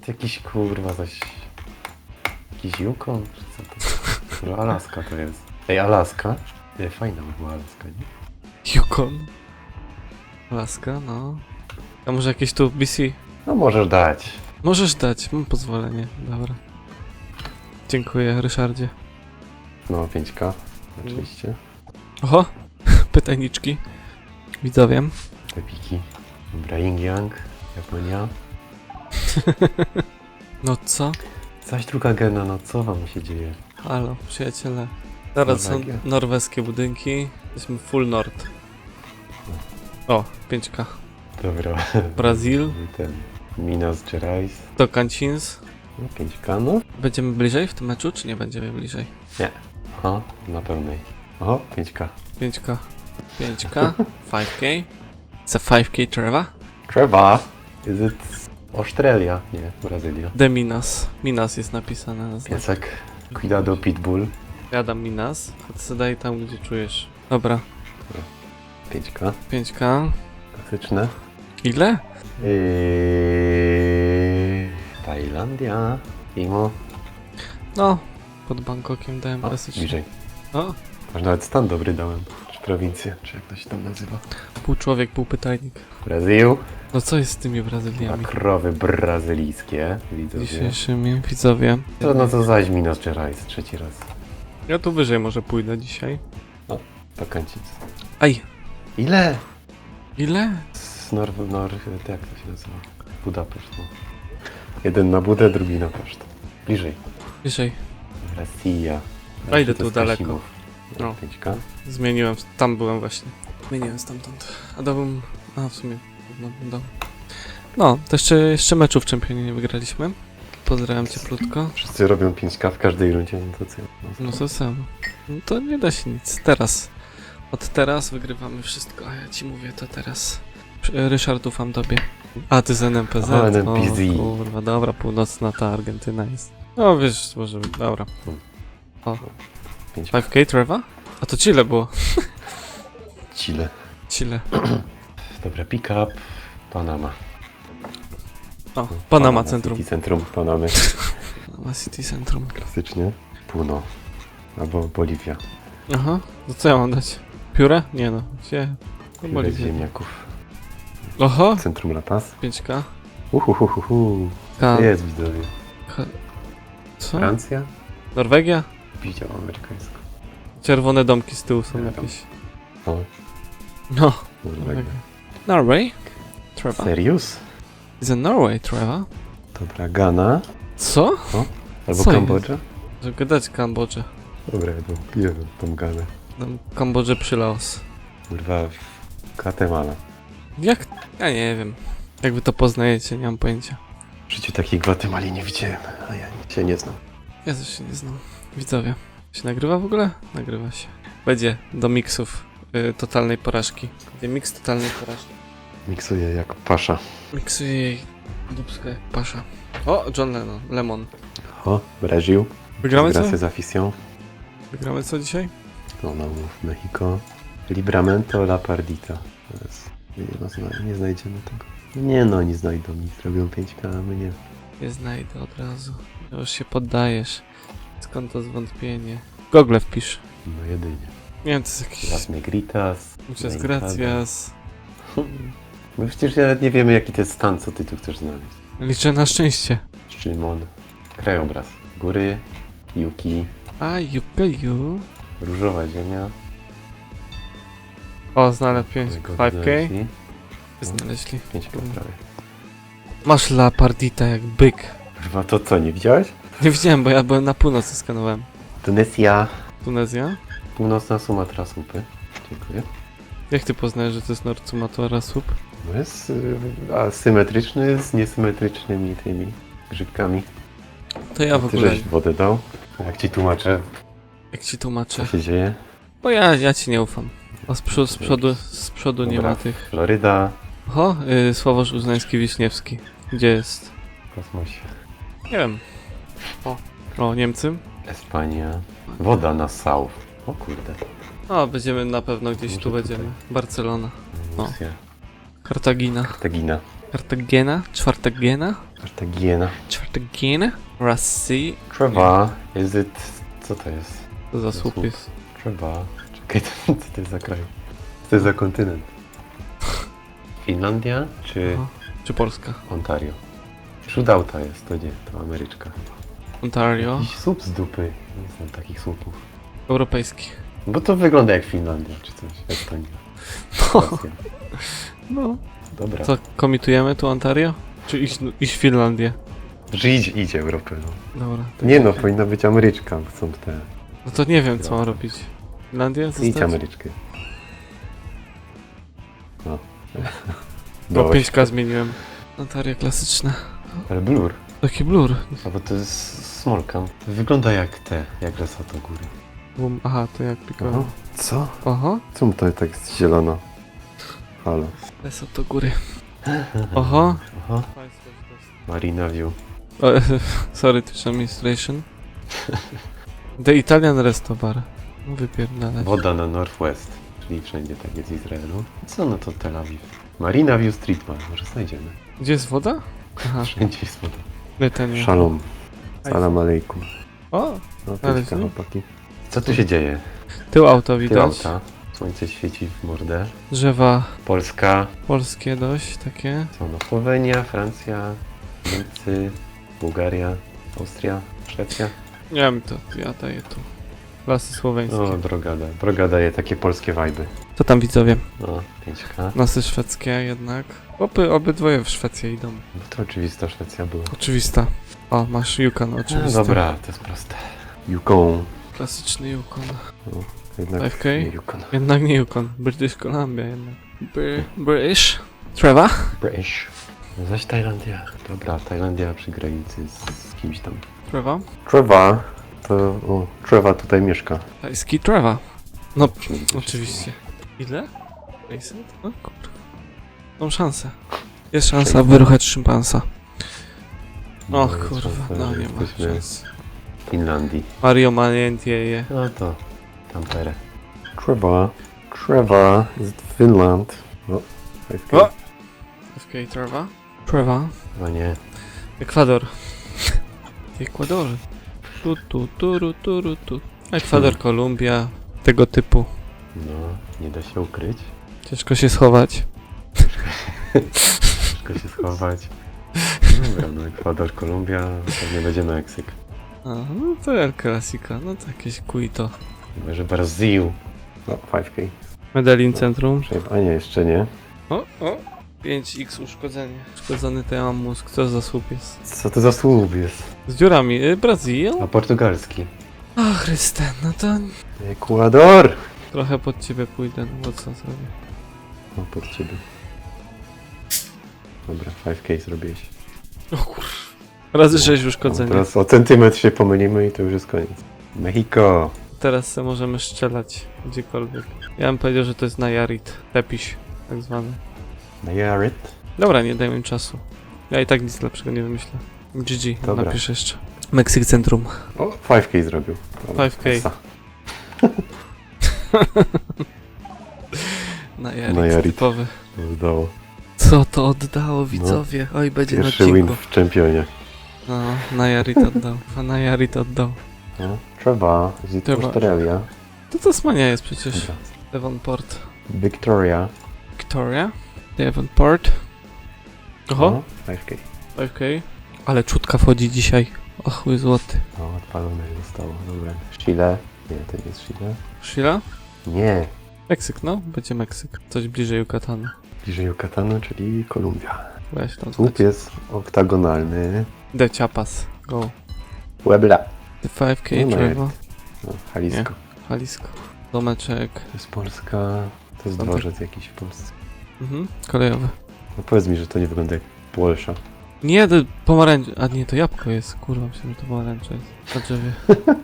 To jakiś kurwa coś... Jakiś Yukon? Czy co to? Kurwa, Alaska to jest. Ej, Alaska? Nie, fajna by była Alaska, nie? Yukon. Alaska, no. A może jakieś tu BC? No możesz dać. Możesz dać, mam pozwolenie. Dobra. Dziękuję, Ryszardzie. No, 5K. Oczywiście. Oho, pytajniczki. Widzowie. Epiki. Dobra, Ying Yang. Japonia. No co? Zaś druga gena, no co wam się dzieje? Halo, przyjaciele. Teraz są Norwegia. norweskie budynki. Jesteśmy full nord. O, 5K. Dobra. Brazil, Ten. Minas Gerais. Tocantins. No, 5K, no. Będziemy bliżej w tym meczu, czy nie będziemy bliżej? Aha, na pełnej. Oho, 5K. 5K. 5K. 5K. It's a 5K Treva. Trevor! Is it Australia? Nie, Brazylia. De Minas. Minas jest napisane na. Piesek. Cuidado Pitbull. Jadam Minas. Zadaj tam, gdzie czujesz. Dobra. 5K. 5K. Klasyczne. Ile? Eee, Tajlandia. Imo. No. Pod Bangkokiem dałem O, klasycznie. bliżej. O, Aż nawet stan dobry dałem. Czy prowincję, czy jak to się tam nazywa. Pół człowiek, pół pytajnik. Brazyl. No co jest z tymi A Brazyliami? krowy brazylijskie. Widzowie. Dzisiejszymi widzowie. To no to zaś Minas Gerais trzeci raz. Ja tu wyżej może pójdę dzisiaj. Pakancic. Aj, Ile? ile? Z Nor... Nor... Jak to się nazywa? Budapeszt, no. Jeden na Budę, drugi na Peszt. Bliżej. Wyżej. Rosja. A To tu daleko. No. 5K. Zmieniłem, tam byłem właśnie. Zmieniłem stamtąd. A dałbym... A, w sumie... No, dał. no to jeszcze, jeszcze meczu w Championie nie wygraliśmy. Pozdrawiam cieplutko. Wszyscy robią 5K w każdej rundzie, no to co? No to samo. No to nie da się nic. Teraz. Od teraz wygrywamy wszystko, a ja ci mówię to teraz. Ryszard, ufam tobie. A, ty z NMPZ? A, NMPZ. O, kurwa, dobra, północna ta Argentyna jest. No wiesz, może dobra. 5K. 5K Treva? A to Chile było. Chile. Chile. Dobra, pick up. Panama. O, Panama Centrum. City Centrum Panamy. Panama City Centrum. Klasycznie. Puno. Albo Boliwia. Aha, to co ja mam dać? Piórę? Nie no, gdzie? No, Piórek Boliwia. ziemniaków. Oho, Centrum La Paz. 5K. Uhuhuhuhu. K. Jest widzowie. K. Co? Francja? Norwegia? Widział amerykańsko. Czerwone domki z tyłu są Nie wiem. jakieś. O, No, Norwegia. Norway? Treva? Serious? Is a Norway, Treva? Dobra, Ghana. Co? Albo Co Kambodża. Żeby gadać Kambodżę. Dobra, no, jeden tą Ganę. Dam Kambodżę przy Laos. Kurwa, Guatemala. Jak? Ja nie wiem. Jak wy to poznajecie, nie mam pojęcia. W życiu takiej Gwatemali nie widziałem, a ja się nie znam. Ja też się nie znam. Widzowie. Się nagrywa w ogóle? Nagrywa się. Będzie do miksów y, totalnej porażki. Będzie miks totalnej porażki. Miksuję jak pasza. Miksuję jej jak pasza. O, John Lennon. Lemon. O, Brazil. Wygramy co? Gracias afición. Wygramy co dzisiaj? No, no, mów, Mexico. Libramento la pardita. Teraz nie, no, zna, nie znajdziemy tego. Nie no, nie znajdą nic. Robią 5K, a my nie. Nie znajdę od razu. Już się poddajesz. Skąd to zwątpienie? Google wpisz. No jedynie. Nie wiem, to jest jakiś... Las Negritas. Muchas gracias. My przecież nawet nie wiemy jaki to jest stan, co ty tu chcesz znaleźć. Liczę na szczęście. Szymon. Krajobraz. Góry. Yuki. A, jukeju. Różowa ziemia. O, znalazł 5, Tego 5k. znaleźli. Znaleźli. 5K prawie. Masz la pardita jak byk. Kurwa, to co, nie widziałeś? Nie widziałem, bo ja byłem na północy, skanowałem. Tunezja. Tunezja? Północna Sumatra, słupy. Dziękuję. Jak ty poznajesz, że to jest Nord Sumatra Słup? No jest y, asymetryczny z niesymetrycznymi tymi grzybkami. To ja w Ty ogóle, żeś wodę dał? Jak ci tłumaczę, jak ci co tłumaczę. się dzieje? Bo ja, ja ci nie ufam. A z, przodu, z przodu, z przodu nie Dobra. ma tych... Floryda Oho, y, Sławosz Uznański-Wiśniewski. Gdzie jest? w kosmosie. Nie wiem. O, o Niemcy? Espania. Woda na South. O kurde. O, będziemy na pewno gdzieś tu będziemy. Barcelona. O. Rosja. Kartagina. Kartagina. Kartagena? Czwartagena? Cartagena. Czwartagien, Rossi. Treva. Is it... Co to jest? To za słup. słup jest. Treva. Czekaj, co to jest za kraj? Co to jest za kontynent? Finlandia czy Aha. Czy Polska? Ontario? Shooouta jest, to nie, to Ameryczka. Ontario. Jakiś słup z dupy. Nie znam takich słupów. Europejski. Bo to wygląda jak Finlandia czy coś. Estonia. No. No. Dobra. Co, komitujemy tu Ontario? Czy iść, iść Finlandię? Że idź, idź Europę, no. Dobra. to Nie no, powinna być Ameryczka, są te. No to nie wiem, co mam robić. Finlandia? Idź Zostać? Ameryczkę. No. Bo Dość. 5K zmieniłem. Ontario klasyczne. Ale blur. Taki blur. A bo to jest smolka. To wygląda jak te, jak Lesotho góry. Bum. Aha, to jak Aha. pikałem. Co? Oho. Czemu to tak jest zielono? Halo. Lecą to góry. Oho. Aha. Marina View. O, sorry, Twitch administration. The Italian Resto Bar. No Wypierdalać. Woda na Northwest, czyli wszędzie tak jest w Izraelu. Co no to Tel Awiw? Marina View Street Bar, może znajdziemy. Gdzie jest woda? Aha, Wszędzie jest woda. Netania. Shalom. Salam alejkum. O, No pięćka, co? chłopaki. Co tu się dzieje? tył auto Tył widać. auta. Słońce świeci w mordę. Drzewa Polska. polskie dość takie. Co no? Słowenia, Francja, Niemcy, Bułgaria, Austria, Szwecja. Nie wiem, to ja daję tu. Lasy słoweńskie. No, droga, da, droga daje takie polskie wajby. Co tam widzowie? No, 5K. Lasy szwedzkie jednak. Oby, obydwoje w Szwecję idą. No to oczywista Szwecja była. Oczywista. O, masz Yukon No, oczywiście. dobra, to jest proste. Yukon. Klasyczny Yukon. Jednak 5K? nie Yukon. Jednak nie Yukon. British Columbia jednak. Br British? Trevor? British. No zaś Tajlandia. Dobra, Tajlandia przy granicy z, kimś tam. Trevor? Treva. To, o, Treva tutaj mieszka. Tajski Trevor. No, oczywiście. Ile? 600? No kurwa. Mam szansę. Jest szansa wyruchać szympansa. Och jest kurwa, no nie ma szans. Finlandii. Mario Manientieje. No to Tampere. Treva. Treva z Finland. O, 5K. O! FK Trevor? Trevor? No nie. Ekwador. Ekwador. Tu, tu, tu, tu, tu. Ekwador, Kolumbia. Tego typu. No, nie da się ukryć. Ciężko się schować. Ciężko się schować. Dobra, no Ekwador, Kolumbia, pewnie będzie Meksyk. A, no to El Clasico. No to jakieś kuito. Chyba, że Brazil. No, 5K. Medellin Centrum. A nie, jeszcze nie. O, o. 5x uszkodzenie. Uszkodzony to ja mam mózg. Co za słup jest? Co to za słup jest? Z dziurami. Y, Brazil? A portugalski. O Chryste, no to Ekwador! trochę pod ciebie pójdę, no bo co zrobię? No, pod ciebie. Dobra, 5K zrobiłeś. O kur... Razy 6 No, uszkodzenia. teraz o centymetr się pomylimy i to już jest koniec. Mexico! Teraz se możemy strzelać gdziekolwiek. Ja bym powiedział, że to jest Nayarit. Tepiś, tak zwany. Nayarit. Dobra, nie dajmy im czasu. Ja i tak nic lepszego nie wymyślę. GG, Dobra. napiszę jeszcze. Meksyk Centrum. O, 5K zrobił. Dobra, 5K. esa. Nayarit, Nayarit. typowy. Udało. Co to oddało widzowie? Oj, będzie na No. Pierwszy win odcinku. w czempionie. No, Nayarit oddał. A oddał. No. Treva, z Treva. Australia. To Tasmania jest przecież. Dobra. Devonport. Victoria. Victoria. Devonport. Oho, No, 5K. 5K. Ale czutka wchodzi dzisiaj. O chuj złoty. No, odpalone zostało. Dobra. Chile. Nie, to nie jest Chile. Sheila? Nie. Meksyk, no. Będzie Meksyk. Coś bliżej Yucatanu. Bliżej Yucatanu, czyli Kolumbia. Weź tam Słup jest oktagonalny. De Chiapas. Go. Puebla. The 5K No, Trevo. No, Jalisco. Jalisco. Domeczek. To jest Polska. To jest Tam dworzec jakiś w Polsce. Mhm. Kolejowy. No powiedz mi, że to nie wygląda jak Polsza. Nie, to pomarańcz... A nie, to jabłko jest. Kurwa, myślę, że to pomarańcza jest. Na drzewie.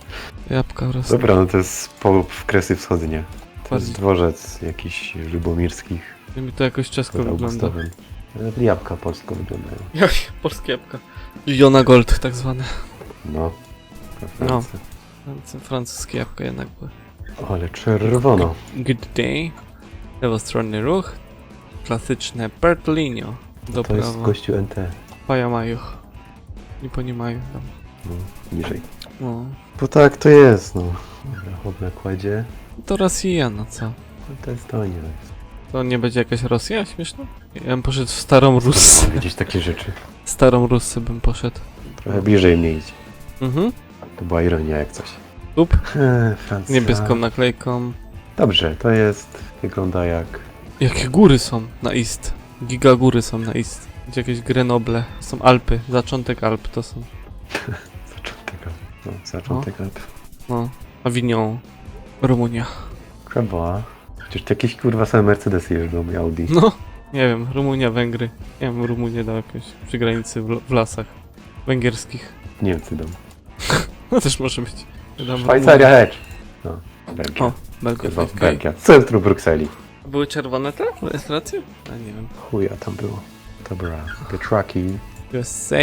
Jabłka rosną. Dobra, no to jest po w Kresy Wschodnie. To jest Bardziej. dworzec jakiś lubomirskich Mi to jakoś czesko pod wygląda. Augustowem. Jabłka polsko wyglądają. Jak polskie jabłka. Jona Gold tak zwane. No. No. Francuskie jabłka jednak były. Ale czerwono. Good day. Lewostronny ruch. Klasyczne Bertolino. Do to jest gościu NT. Pajamajuch. Nie ponimają tam. No, niżej. No. Bo tak to jest, no. Rachobę kładzie. To Rosjana, no co? To jest to nie jest. To nie będzie jakaś Rosja śmieszna? Ja bym poszedł w starą Russę. Widzieć takie rzeczy. Starą Russę bym poszedł. Trochę bliżej mnie idzie. Mhm. To była ironia jak coś. Up. Francja. Niebieską naklejką. Dobrze, to jest... Wygląda jak... Jakie góry są na East? Giga góry są na East. Gdzie jakieś Grenoble. Są Alpy. Zaczątek Alp to są. Zaczątek Alp. No, zaczątek Alp. No. Avignon. Rumunia. Trzeba. Przecież to jakieś kurwa same Mercedesy jeżdżą i Audi. No. Nie wiem. Rumunia, Węgry. Nie wiem, Rumunię dał jakieś przy granicy w, w lasach. Węgierskich. Niemcy dom. No też może być. Dam Szwajcaria Hedge. No, Belgia. O, Belgia. Kurwa, okej. Belgia. Centrum Brukseli. Były czerwone te rejestracje? A nie wiem. Chuja tam było. Dobra. The Trucky. USA,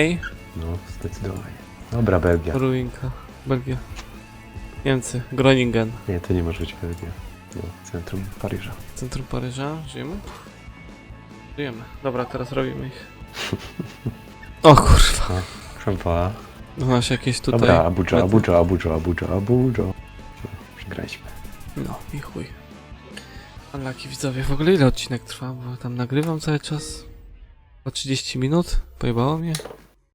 No, zdecydowanie. Dobra, Belgia. Ruinka, Belgia. Niemcy, Groningen, Nie, to nie może być Belgia. No, centrum Paryża. centrum Paryża. Żyjemy? Żyjemy. Dobra, teraz robimy ich. O kurwa. No masz jakieś tutaj... Dobra, Abuja, mety? Abuja, Abuja, Abuja, Abuja. Przegraliśmy. No i chuj. Unlucky widzowie, w ogóle ile odcinek trwa? Bo tam nagrywam cały czas. O 30 minut? Pojebało mnie?